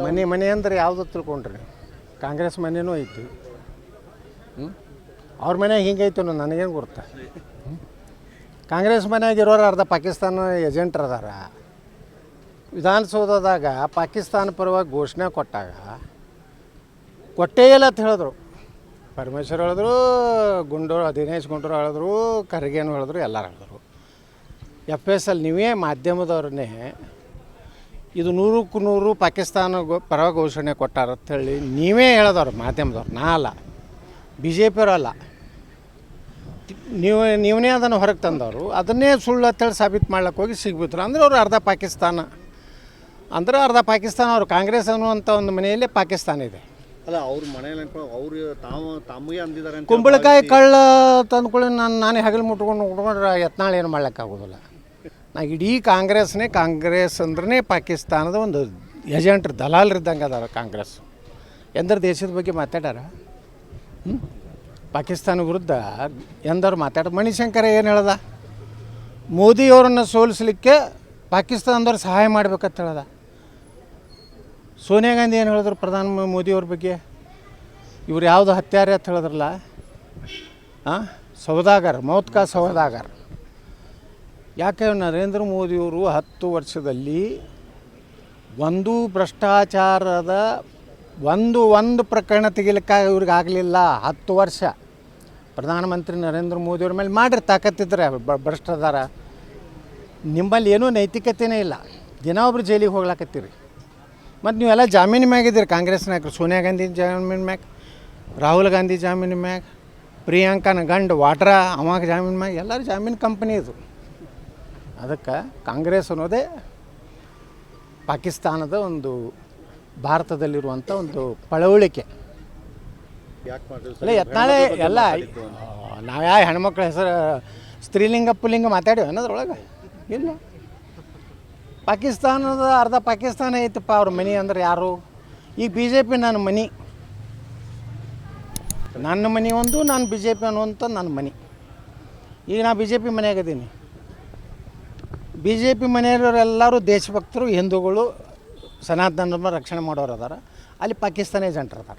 ಮನೆ ಮನೆ ಅಂದ್ರೆ ಯಾವ್ದು ತಿಳ್ಕೊಂಡ್ರಿ? ಕಾಂಗ್ರೆಸ್ ಮನೆನೂ ಐತಿ. ಹ್ಞೂ ಅವ್ರ ಮನ್ಯಾಗ ಹಿಂಗೈತು ಅನ್ನೋ ನನಗೇನು ಗೊತ್ತಾ? ಕಾಂಗ್ರೆಸ್ ಮನ್ಯಾಗ ಇರೋರು ಅರ್ಧ ಪಾಕಿಸ್ತಾನ ಏಜೆಂಟ್ರು ಅದಾರ. ವಿಧಾನಸೌಧದಾಗ ಪಾಕಿಸ್ತಾನ ಪರವಾಗಿ ಘೋಷಣೆ ಕೊಟ್ಟಾಗ ಕೊಟ್ಟೇ ಇಲ್ಲ ಅಂತ ಹೇಳಿದ್ರು. ಪರಮೇಶ್ವರ್ ಹೇಳಿದ್ರು ಗುಂಡೂರು ದಿನೇಶ್ ಗುಂಡೂರು ಹೇಳಿದ್ರು ಖರ್ಗೇನು ಹೇಳಿದ್ರು ಎಲ್ಲರೂ ಹೇಳಿದ್ರು. ಎಫ್ ಎಸ್ ಎಲ್ ನೀವೇ ಮಾಧ್ಯಮದವ್ರನ್ನೇ ಇದು ನೂರಕ್ಕೂ ನೂರು ಪಾಕಿಸ್ತಾನ ಪರ ಘೋಷಣೆ ಕೊಟ್ಟಾರ ಹೇಳಿ ನೀವೇ ಹೇಳೋದವ್ರು ಮಾಧ್ಯಮದವ್ರು. ನಾ ಅಲ್ಲ. ಬಿ ಜೆ ಪಿಯವರಲ್ಲ ನೀವು ನೀವೇ ಅದನ್ನು ಹೊರಗೆ ತಂದವರು. ಅದನ್ನೇ ಸುಳ್ಳು ಅಂತೇಳಿ ಸಾಬೀತು ಮಾಡ್ಲಿಕ್ಕೆ ಹೋಗಿ ಸಿಗ್ಬಿಟ್ರು. ಅಂದ್ರೆ ಅವರು ಅರ್ಧ ಪಾಕಿಸ್ತಾನ. ಅಂದ್ರೆ ಅರ್ಧ ಪಾಕಿಸ್ತಾನ ಅವರು ಕಾಂಗ್ರೆಸ್ ಅನ್ನುವಂಥ ಒಂದು ಮನೆಯಲ್ಲೇ ಪಾಕಿಸ್ತಾನ ಇದೆ. ಅಲ್ಲ ಅವ್ರ ಮನೆಯಲ್ಲಿ ಅವ್ರು ತಾವು ತಮಗೆ ಅಂದಿದ್ದಾರೆ ಅಂತ ಕುಂಬಳಕಾಯಿ ಕಳ್ಳ ತಂದ್ಕೊಳ್ಳಿ ನಾನು ನಾನೇ ಹಗಲು ಮುಟ್ಕೊಂಡು ಉಟ್ಕೊಂಡ್ರೆ ಯತ್ನಾಳ ಏನು ಮಾಡ್ಲಿಕ್ಕಾಗೋದಿಲ್ಲ. ನಾ ಇಡೀ ಕಾಂಗ್ರೆಸ್ನೇ ಕಾಂಗ್ರೆಸ್ ಅಂದ್ರೆ ಪಾಕಿಸ್ತಾನದ ಒಂದು ಏಜೆಂಟ್ರು ದಲಾಲರಿದ್ದಂಗೆ ಅದಾರ ಕಾಂಗ್ರೆಸ್. ಎಂದ್ರ ದೇಶದ ಬಗ್ಗೆ ಮಾತಾಡ್ಯಾರ? ಪಾಕಿಸ್ತಾನ ವಿರುದ್ಧ ಎಂದರು ಮಾತಾಡ ಮಣಿಶಂಕರ ಏನು ಹೇಳ್ದ? ಮೋದಿಯವ್ರನ್ನ ಸೋಲಿಸಲಿಕ್ಕೆ ಪಾಕಿಸ್ತಾನದವ್ರು ಸಹಾಯ ಮಾಡ್ಬೇಕಂತ ಹೇಳ್ದ. ಸೋನಿಯಾ ಗಾಂಧಿ ಏನು ಹೇಳಿದ್ರು ಪ್ರಧಾನ ಮೋದಿಯವ್ರ ಬಗ್ಗೆ? ಇವ್ರು ಯಾವುದು ಹತ್ಯಾರೆ ಅಂತ ಹೇಳಿದ್ರಲ್ಲ? ಹಾಂ ಸೌದಾಗರ್, ಮೌತ್ಕಾ ಸೌದಾಗರ್. ಯಾಕೆ ನರೇಂದ್ರ ಮೋದಿಯವರು ಹತ್ತು ವರ್ಷದಲ್ಲಿ ಒಂದು ಭ್ರಷ್ಟಾಚಾರದ ಒಂದು ಒಂದು ಪ್ರಕರಣ ತೆಗಿಲಿಕ್ಕೆ ಇವ್ರಿಗೆ ಆಗಲಿಲ್ಲ. ಹತ್ತು ವರ್ಷ ಪ್ರಧಾನಮಂತ್ರಿ ನರೇಂದ್ರ ಮೋದಿಯವ್ರ ಮೇಲೆ ಮಾಡಿರಿ ತಾಕತ್ತಿದ್ರೆ ಭ್ರಷ್ಟಾಚಾರ. ನಿಮ್ಮಲ್ಲಿ ಏನೂ ನೈತಿಕತೆಯೇ ಇಲ್ಲ. ದಿನ ಒಬ್ರು ಜೈಲಿಗೆ ಹೋಗ್ಲಾಕತ್ತೀರಿ. ಮತ್ತು ನೀವೆಲ್ಲ ಜಾಮೀನು ಮ್ಯಾಗಿದ್ದೀರಿ ಕಾಂಗ್ರೆಸ್ ನಾಯಕರು ಸೋನಿಯಾ ಗಾಂಧಿ ಜಾಮೀನು ಮ್ಯಾಗ, ರಾಹುಲ್ ಗಾಂಧಿ ಜಾಮೀನು ಮ್ಯಾಗ, ಪ್ರಿಯಾಂಕನ ಗಂಡ ವಾಟ್ರಾ ಅವಾಗ ಜಾಮೀನು ಮ್ಯಾಗ, ಎಲ್ಲರೂ ಜಾಮೀನು ಕಂಪ್ನಿ ಇದು. ಅದಕ್ಕೆ ಕಾಂಗ್ರೆಸ್ ಅನ್ನೋದೇ ಪಾಕಿಸ್ತಾನದ ಒಂದು ಭಾರತದಲ್ಲಿರುವಂಥ ಒಂದು ಪಳವಳಿಕೆ. ಅಲ್ಲ ಯತ್ನಾಳೆ ಎಲ್ಲ ನಾವು ಯಾವ ಹೆಣ್ಮಕ್ಳ ಹೆಸರು ಸ್ತ್ರೀಲಿಂಗ ಪುಲ್ಲಿಂಗ ಮಾತಾಡಿವೆ ಅನ್ನೋದ್ರೊಳಗೆ? ಇಲ್ಲ. ಪಾಕಿಸ್ತಾನದ ಅರ್ಧ ಪಾಕಿಸ್ತಾನ ಐತಪ್ಪ ಅವ್ರ ಮನೆ ಅಂದ್ರೆ ಯಾರು? ಈಗ ಬಿ ಜೆ ಪಿ ನನ್ನ ಮನೆ. ನನ್ನ ಮನೆ ಒಂದು ನಾನು ಬಿ ಜೆ ಪಿ ಅನ್ನುವಂಥ ನನ್ನ ಮನೆ. ಈಗ ನಾ ಬಿ ಜೆ ಪಿ ಮನೆಯಾಗಿದ್ದೀನಿ ಬಿ ಜೆ ಪಿ ಮನೆಯವರೆಲ್ಲರೂ ದೇಶಭಕ್ತರು, ಹಿಂದೂಗಳು, ಸನಾತನ ಧರ್ಮ ರಕ್ಷಣೆ ಮಾಡೋರು ಅದಾರ. ಅಲ್ಲಿ ಪಾಕಿಸ್ತಾನ ಏಜೆಂಟ್ರು ಅದಾರ